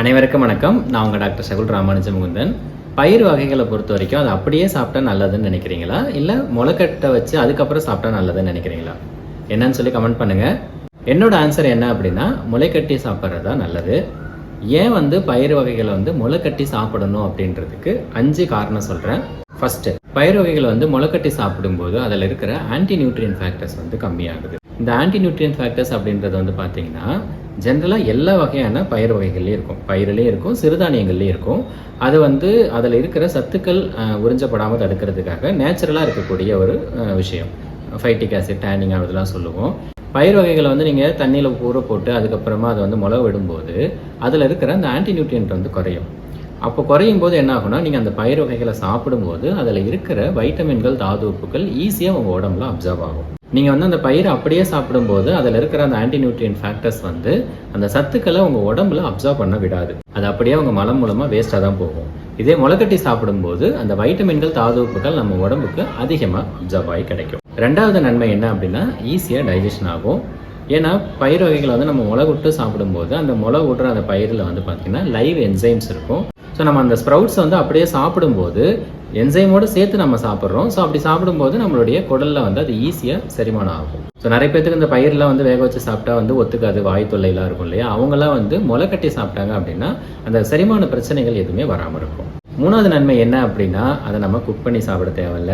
அனைவருக்கும் வணக்கம். நான் உங்கள் டாக்டர் சகுல் ராமானுஜ முகுந்தன் பயிர் வகைகளை பொறுத்த வரைக்கும் அது அப்படியே சாப்பிட்டா நல்லதுன்னு நினைக்கிறீங்களா? இல்லை முளைக்கட்டை வச்சு அதுக்கப்புறம் சாப்பிட்டா நல்லதுன்னு நினைக்கிறீங்களா? என்னன்னு சொல்லி கமெண்ட் பண்ணுங்க. என்னோட ஆன்சர் என்ன அப்படின்னா முளைக்கட்டி சாப்பிட்றது தான் நல்லது. ஏன் வந்து பயிர் வகைகளை வந்து முளைக்கட்டி சாப்பிடணும் அப்படின்றதுக்கு அஞ்சு காரணம் சொல்கிறேன் ஃபஸ்ட்டு பயிர் வகைகளை வந்து முளைக்கட்டி சாப்பிடும்போது அதில் இருக்கிற ஆன்டி நியூட்ரியன் ஃபேக்டர்ஸ் வந்து கம்மியாகுது. இந்த ஆன்டி நியூட்ரியன் ஃபேக்டர்ஸ் அப்படின்றது வந்து பார்த்தீங்கன்னா ஜென்ரலாக எல்லா வகையான பயிர் வகைகள்லேயும் இருக்கும். பயிரிலையும் இருக்கும் சிறுதானியங்கள்லையும் இருக்கும். அது வந்து அதில் இருக்கிற சத்துக்கள் அஹ், உறிஞ்சப்படாமல் தடுக்கிறதுக்காக நேச்சுரலாக இருக்கக்கூடிய ஒரு விஷயம். ஃபைட்டிக் ஆசிட் டேனிங் அதெல்லாம் சொல்லுவோம். பயிர் வகைகளை வந்து நீங்கள் தண்ணியில் ஊற போட்டு அதுக்கப்புறமா அதை வந்து முளை விடும்போது அதில் இருக்கிற அந்த ஆன்டி நியூட்ரியன்ட் வந்து குறையும். அப்போ குறையும் போது என்ன ஆகும்னா நீங்கள் அந்த பயிர் வகைகளை சாப்பிடும்போது அதில் இருக்கிற வைட்டமின்கள் தாது உப்புகள் ஈஸியாக உங்கள் உடம்புல அப்சர்வ் ஆகும். நீங்கள் வந்து அந்த பயிரை அப்படியே சாப்பிடும்போது அதில் இருக்கிற அந்த ஆன்டி நியூட்ரியன் ஃபேக்டர்ஸ் வந்து அந்த சத்துக்களை உங்கள் உடம்புல அப்சர்வ் பண்ண விடாது. அது அப்படியே உங்கள் மலம் மூலமாக வேஸ்ட்டாக தான் போகும். இதே முளைக்கட்டி சாப்பிடும்போது அந்த வைட்டமின்கள் தாது உப்புகள் நம்ம உடம்புக்கு அதிகமாக அப்சர்வ் ஆகி கிடைக்கும். ரெண்டாவது நன்மை என்ன அப்படின்னா ஈஸியாக டைஜஷன் ஆகும். ஏன்னா பயிர் வகைகளை வந்து நம்ம முளை விட்டு சாப்பிடும்போது அந்த முளை விடுற அந்த பயிரில் வந்து பார்த்திங்கன்னா லைவ் என்சைம்ஸ் இருக்கும். ஸோ நம்ம அந்த ஸ்ப்ரவுட்ஸ் வந்து அப்படியே சாப்பிடும்போது என்சைமோடு சேர்த்து நம்ம சாப்பிட்றோம். ஸோ அப்படி சாப்பிடும்போது நம்மளுடைய குடலில் வந்து அது ஈஸியாக செரிமானம் ஆகும். ஸோ நிறைய பேத்துக்கு இந்த பயிரெலாம் வந்து வேக வச்சு சாப்பிட்டா வந்து ஒத்துக்காது வாய் தொல்லைலாம் இருக்கும் இல்லையா? அவங்களாம் வந்து முளை கட்டி சாப்பிட்டாங்க அப்படின்னா அந்த செரிமான பிரச்சனைகள் எதுவுமே வராமல் இருக்கும். மூணாவது நன்மை என்ன அப்படின்னா அதை நம்ம குக் பண்ணி சாப்பிட தேவையில்ல.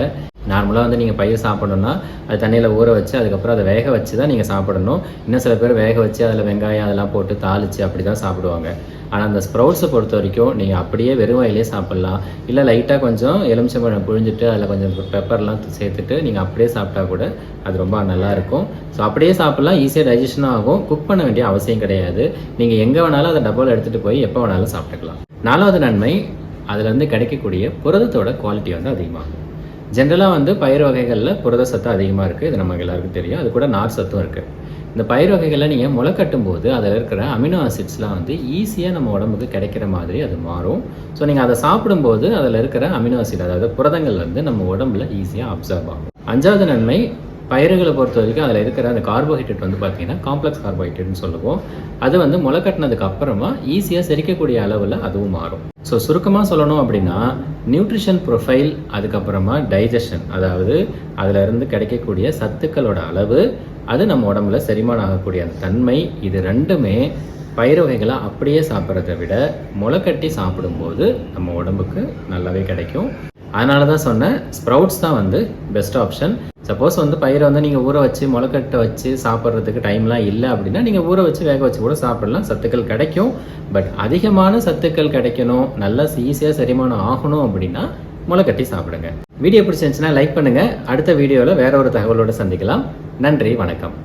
நார்மலாக வந்து நீங்கள் பயிர் சாப்பிடணும்னா அது தண்ணியில் ஊற வச்சு அதுக்கப்புறம் அதை வேக வச்சு தான் நீங்கள் சாப்பிடணும். இன்னும் சில பேர் வேக வச்சு அதில் வெங்காயம் அதெல்லாம் போட்டு தாளித்து அப்படி தான் சாப்பிடுவாங்க. ஆனால் அந்த ஸ்ப்ரவுட்ஸை பொறுத்த வரைக்கும் நீங்கள் அப்படியே வெறும் வாயிலே சாப்பிட்லாம். இல்லை லைட்டாக கொஞ்சம் எலுமிச்சம்பழம் புழிஞ்சிட்டு அதில் கொஞ்சம் பெப்பர்லாம் சேர்த்துட்டு நீங்கள் அப்படியே சாப்பிட்டா கூட அது ரொம்ப நல்லா இருக்கும். ஸோ அப்படியே சாப்பிட்லாம். ஈஸியாக டைஜஷனும் ஆகும். குக் பண்ண வேண்டிய அவசியம் கிடையாது. நீங்கள் எங்கே வேணாலும் அதை டப்பாவில் எடுத்துகிட்டு போய் எப்போ வேணாலும் சாப்பிட்டுக்கலாம். நாலாவது நன்மை அதுலேருந்து கிடைக்கக்கூடிய புரதத்தோட குவாலிட்டி வந்து அதிகமாகும். ஜென்ரலாக வந்து பயிர் வகைகளில் புரத சத்து அதிகமாக இருக்குது இது நமக்கு எல்லாருக்கும் தெரியும். அது கூட நார் சத்தும் இருக்குது இந்த பயிர் வகைகளை நீங்கள் முளை கட்டும்போது அதில் இருக்கிற அமினோ ஆசிட்ஸ்லாம் வந்து ஈஸியாக நம்ம உடம்புக்கு கிடைக்கிற மாதிரி அது மாறும். ஸோ நீங்கள் அதை சாப்பிடும்போது அதில் இருக்கிற அமினோ ஆசிட் அதாவது புரதங்கள் வந்து நம்ம உடம்புல ஈஸியாக அப்சர்வ் ஆகும். அஞ்சாவது நன்மை பயிர்களை பொறுத்த வரைக்கும் அதில் இருக்கிற அந்த கார்போஹைட்ரேட் வந்து பார்த்தீங்கன்னா காம்ப்ளெக்ஸ் கார்போஹைட்ரேட்னு சொல்லுவோம். அது வந்து முளை கட்டினதுக்கு அப்புறமா ஈஸியாக செரிக்கக்கூடிய அளவில் அதுவும் மாறும். ஸோ சுருக்கமாக சொல்லணும் அப்படின்னா நியூட்ரிஷன் ப்ரொஃபைல் அதுக்கப்புறமா டைஜஷன் அதாவது அதில் இருந்து கிடைக்கக்கூடிய சத்துக்களோட அளவு அது நம்ம உடம்புல செரிமானம் ஆகக்கூடிய அந்த தன்மை இது ரெண்டுமே பயிர் வகைகளை அப்படியே சாப்பிட்றத விட முளைக்கட்டி சாப்பிடும்போது நம்ம உடம்புக்கு நல்லாவே கிடைக்கும். அதனால தான் சொன்னேன் ஸ்ப்ரவுட்ஸ் தான் வந்து பெஸ்ட் ஆப்ஷன் சப்போஸ் வந்து பயிரை வந்து நீங்கள் ஊற வச்சு முளைக்கட்டை வச்சு சாப்பிட்றதுக்கு டைம்லாம் இல்லை அப்படின்னா நீங்கள் ஊற வச்சு வேக வச்சு கூட சாப்பிடலாம். சத்துக்கள் கிடைக்கும். பட் அதிகமான சத்துக்கள் கிடைக்கணும் நல்லா ஈஸியாக செரிமானம் ஆகணும் அப்படின்னா முளைக்கட்டி சாப்பிடுங்க. வீடியோ பிடிச்சிருந்துச்சுன்னா லைக் பண்ணுங்கள் அடுத்த வீடியோவில் வேற ஒரு தகவலோட சந்திக்கலாம். நன்றி வணக்கம்.